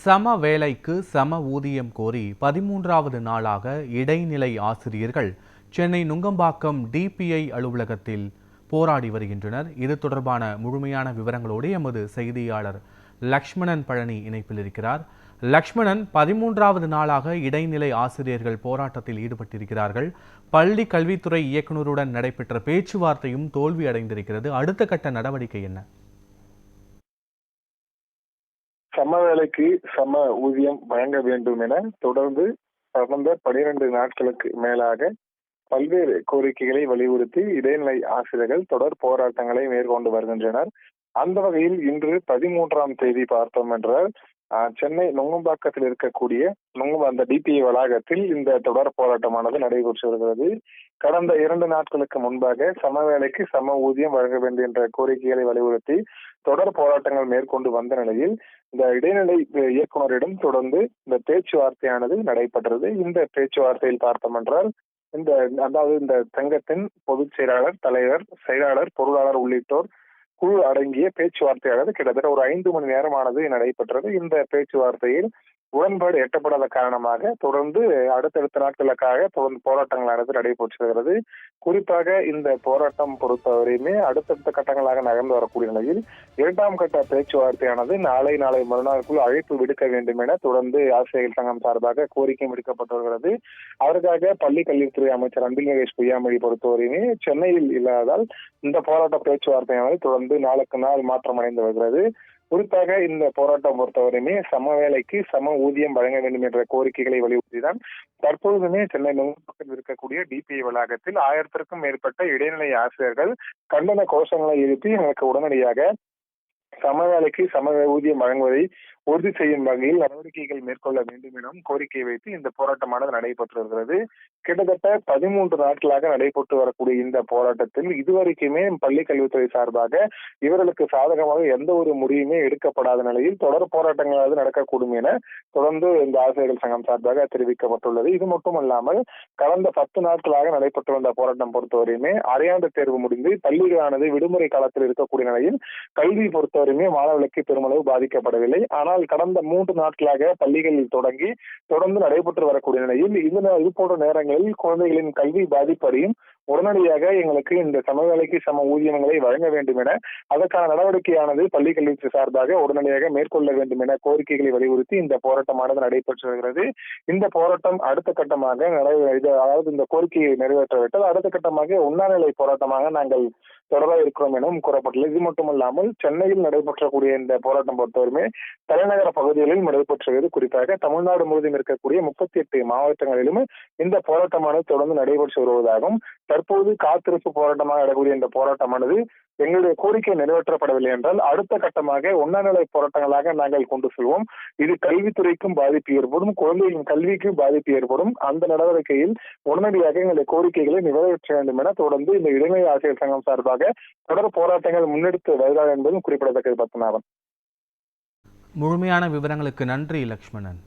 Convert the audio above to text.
சம வேலைக்கு சம ஊதியம் கோரி பதிமூன்றாவது நாளாக இடைநிலை ஆசிரியர்கள் சென்னை நுங்கம்பாக்கம் டிபிஐ அலுவலகத்தில் போராடி வருகின்றனர். இது தொடர்பான முழுமையான விவரங்களோடு எமது செய்தியாளர் லக்ஷ்மணன் பழனி இணைப்பில் இருக்கிறார். லக்ஷ்மணன் பதிமூன்றாவது நாளாக இடைநிலை ஆசிரியர்கள் போராட்டத்தில் ஈடுபட்டிருக்கிறார்கள். பள்ளி கல்வித்துறை இயக்குநருடன் நடைபெற்ற பேச்சுவார்த்தையும் தோல்வி அடைந்திருக்கிறது அடுத்த கட்ட நடவடிக்கை என்ன? சம வேலைக்கு சம ஊதியம் வழங்க வேண்டும் என தொடர்ந்து கடந்த பனிரெண்டு நாட்களுக்கு மேலாக பல்வேறு கோரிக்கைகளை வலியுறுத்தி இடைநிலை ஆசிரியர்கள் தொடர் போராட்டங்களை மேற்கொண்டு வருகின்றனர். அந்த வகையில் இன்று பதிமூன்றாம் தேதி பார்த்தோம் என்றால் சென்னை நுங்கம்பாக்கத்தில் இருக்கக்கூடிய நுங்கம் அந்த டிபிஐ வளாகத்தில் இந்த தொடர் போராட்டமானது நடைபெற்று வருகிறது. கடந்த இரண்டு நாட்களுக்கு முன்பாக சம வேலைக்கு சம ஊதியம் வழங்க வேண்டும் என்ற கோரிக்கைகளை வலியுறுத்தி தொடர் போராட்டங்கள் மேற்கொண்டு வந்த நிலையில் இந்த இடைநிலை இயக்குநரிடம் தொடர்ந்து இந்த பேச்சுவார்த்தையானது நடைபெற்றது. இந்த பேச்சுவார்த்தையில் பார்த்தோம் என்றால் இந்த அதாவது இந்த சங்கத்தின் பொதுச் செயலாளர் தலைவர் செயலாளர் பொருளாளர் உள்ளிட்டோர் குழு அடங்கிய பேச்சுவார்த்தையானது கிட்டத்தட்ட ஒரு ஐந்து மணி நேரமானது நடைபெற்றது. இந்த பேச்சுவார்த்தையில் உடன்பாடு எட்டப்படாத காரணமாக தொடர்ந்து அடுத்தடுத்த நாட்களுக்காக தொடர்ந்து போராட்டங்களானது நடைபெற்று வருகிறது குறிப்பாக இந்த போராட்டம் பொறுத்தவரையுமே அடுத்தடுத்த கட்டங்களாக நகர்ந்து வரக்கூடிய நிலையில் இரண்டாம் கட்ட பேச்சுவார்த்தையானது நாளை நாளை மறுநாளுக்குள் அழைப்பு விடுக்க வேண்டும் என தொடர்ந்து ஆசிரியர்கள் சங்கம் சார்பாக கோரிக்கை விடுக்கப்பட்டு வருகிறது. அதற்காக பள்ளி கல்வித்துறை அமைச்சர் அன்பில் மகேஷ் பொய்யாமொழி பொறுத்தவரையுமே சென்னையில் இல்லாததால் இந்த போராட்ட பேச்சுவார்த்தையானது தொடர்ந்து நாளுக்கு நாள் மாற்றம் அடைந்து வருகிறது. குறிப்பாக இந்த போராட்டம் பொறுத்தவரையுமே சம வேலைக்கு சம ஊதியம் வழங்க வேண்டும் என்ற கோரிக்கைகளை வலியுறுத்திதான் தற்பொழுதுமே சென்னை நுங்கத்தில் இருக்கக்கூடிய டிபிஐ வளாகத்தில் ஆயிரத்திற்கும் மேற்பட்ட இடைநிலை ஆசிரியர்கள் கண்டன கோஷங்களை எழுப்பி எனக்கு உடனடியாக சம வேலைக்கு சம ஊதியம் வழங்குவதை உறுதி செய்யும் வகையில் நடவடிக்கைகள் மேற்கொள்ள வேண்டும் எனவும் கோரிக்கை வைத்து இந்த போராட்டமானது நடைபெற்று வருகிறது. கிட்டத்தட்ட பதிமூன்று நாட்களாக நடைபெற்று வரக்கூடிய இந்த போராட்டத்தில் இதுவரைக்குமே பள்ளி கல்வித்துறை சார்பாக இவர்களுக்கு சாதகமாக எந்த ஒரு முடிவுமே எடுக்கப்படாத நிலையில் தொடர் போராட்டங்களாவது நடக்கக்கூடும் என தொடர்ந்து இந்த ஆசிரியர்கள் சங்கம் சார்பாக தெரிவிக்கப்பட்டுள்ளது. இது மட்டுமல்லாமல் கடந்த பத்து நாட்களாக நடைபெற்று வந்த போராட்டம் பொறுத்தவரையுமே அரையாண்டு தேர்வு முடிந்து பள்ளிகளானது விடுமுறை காலத்தில் இருக்கக்கூடிய நிலையில் கல்வி பொறுத்தவரையுமே மாணவர்களுக்கு பெருமளவு பாதிக்கப்படவில்லை. ஆனால் ஆனால் கடந்த மூன்று நாட்களாக பள்ளிகளில் தொடங்கி தொடர்ந்து நடைபெற்று வரக்கூடிய நிலையில் இது இது போன்ற நேரங்களில் குழந்தைகளின் கல்வி பாதிப்படையும் உடனடியாக எங்களுக்கு இந்த சமவேலைக்கு சம ஊதியங்களை வழங்க வேண்டும் என அதற்கான நடவடிக்கையானது பள்ளி கல்வித்துறை சார்பாக உடனடியாக மேற்கொள்ள வேண்டும் என கோரிக்கைகளை வலியுறுத்தி இந்த போராட்டமானது நடைபெற்று வருகிறது. இந்த போராட்டம் அடுத்த கட்டமாக அதாவது இந்த கோரிக்கையை நிறைவேற்றவிட்டால் அடுத்த கட்டமாக உண்ணாநிலை போராட்டமாக நாங்கள் தொடர இருக்கிறோம் எனவும் கூறப்பட்டுள்ளது. இது மட்டுமல்லாமல் சென்னையில் நடைபெற்றக்கூடிய இந்த போராட்டம் பொறுத்தவரைமே தலைநகர பகுதிகளில் நடைபெற்றுவது குறிப்பாக தமிழ்நாடு முழுவதும் இருக்கக்கூடிய முப்பத்தி எட்டு மாவட்டங்களிலும் இந்த போராட்டமானது தொடர்ந்து நடைபெற்று வருவதாகவும் தற்போது காத்திருப்பு போராட்டமாக நடக்கூடிய இந்த போராட்டமானது எங்களுடைய கோரிக்கை நிறைவேற்றப்படவில்லை என்றால் அடுத்த கட்டமாக உண்ணாநிலை போராட்டங்களாக நாங்கள் கொண்டு செல்வோம். இது கல்வித்துறைக்கும் பாதிப்பு ஏற்படும் குழந்தைகளின் கல்விக்கும் பாதிப்பு ஏற்படும். அந்த நடவடிக்கையில் உடனடியாக எங்களுடைய கோரிக்கைகளை நிறைவேற்ற வேண்டும் என தொடர்ந்து இந்த இளைஞர் ஆசிரியர் சங்கம் சார்பாக தொடர் போராட்டங்கள் முன்னெடுத்து வருகிறார் என்பதும் குறிப்பிடத்தக்கது பத்மநாபன். முழுமையான விவரங்களுக்கு நன்றி லக்ஷ்மணன்.